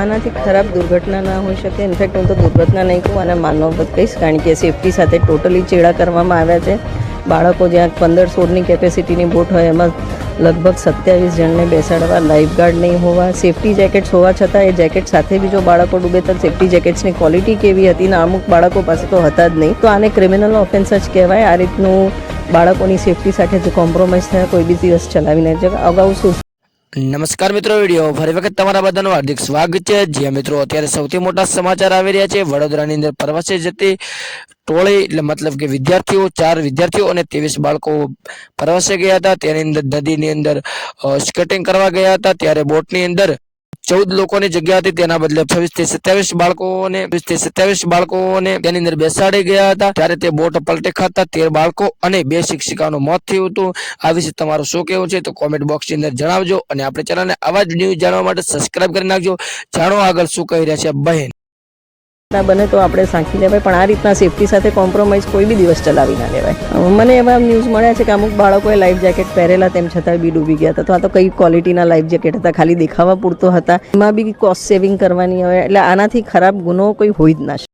આનાથી ખરાબ દુર્ઘટના ના હોઈ શકે. ઇનફેક્ટ હું તો દુર્ઘટના નહીં કહું અને માનવત કહીશ. કારણ કે સેફટી સાથે ટોટલી ચેડા કરવામાં આવ્યા છે. બાળકો જ્યાં પંદર સોળની કેપેસિટીની બોટ હોય, એમાં લગભગ સત્યાવીસ જણને બેસાડવા લાઈફગાર્ડ નહીં હોવા. સેફટી જેકેટ્સ હોવા છતાં, એ જેકેટ સાથે બી જો બાળકો ડૂબે, તો સેફટી જેકેટ્સની ક્વોલિટી કેવી હતી ને અમુક બાળકો પાસે તો હતા જ નહીં. તો આને ક્રિમિનલ ઓફેન્સ જ કહેવાય. આ રીતનું બાળકોની સેફટી સાથે જો કોમ્પ્રોમાઇઝ થયા. કોઈ બી દિવસ ચલાવીને જ અગાઉ શું નમસ્કાર મિત્રો, વીડિયો ફરી વખત તમારા બધાનું હાર્દિક સ્વાગત છે. જે મિત્રો અત્યારે સૌથી મોટા સમાચાર આવી રહ્યા છે, વડોદરાની અંદર પ્રવાસે જતી ટોળી, એટલે મતલબ કે વિદ્યાર્થીઓ, ચાર વિદ્યાર્થીઓ અને ત્રેવીસ બાળકો પ્રવાસે ગયા હતા. તેની અંદર નદીની અંદર સ્કેટિંગ કરવા ગયા હતા. ત્યારે બોટની અંદર ચૌદ લોકોની જગ્યા હતી તેના બદલે છવ્વીસથી સત્યાવીસ બાળકોને થી સત્યાવીસ બાળકોને તેની અંદર બેસાડી ગયા હતા. ત્યારે તે બોટ પલટે ખાતા તેર બાળકો અને બે શિક્ષિકાનું મોત થયું હતું. આ વિશે તમારું શું કહેવું છે તો કોમેન્ટ બોક્સની અંદર જણાવજો અને આપણે ચેનલને આવા જ ન્યૂઝ જાણવા માટે સબસ્ક્રાઇબ કરી નાખજો. જાણો આગળ શું કહી રહ્યા છે બહેન. બને તો આપણે સાંખી લેવાય પણ આ રીતના સેફટી સાથે કોમ્પ્રોમાઇઝ કોઈ બી દિવસ ચલાવી ના લેવાય. મને એવા ન્યૂઝ મળ્યા છે કે અમુક બાળકોએ લાઈફ જેકેટ પહેરેલા તેમ છતાં બી ડૂબી ગયા હતા. તો આ તો કઈ ક્વોલિટીના લાઈફ જેકેટ હતા, ખાલી દેખાવા પૂરતો હતા. એમાં બી કોસ્ટ સેવિંગ કરવાની હોય, એટલે આનાથી ખરાબ ગુનો કોઈ હોઈ જ ના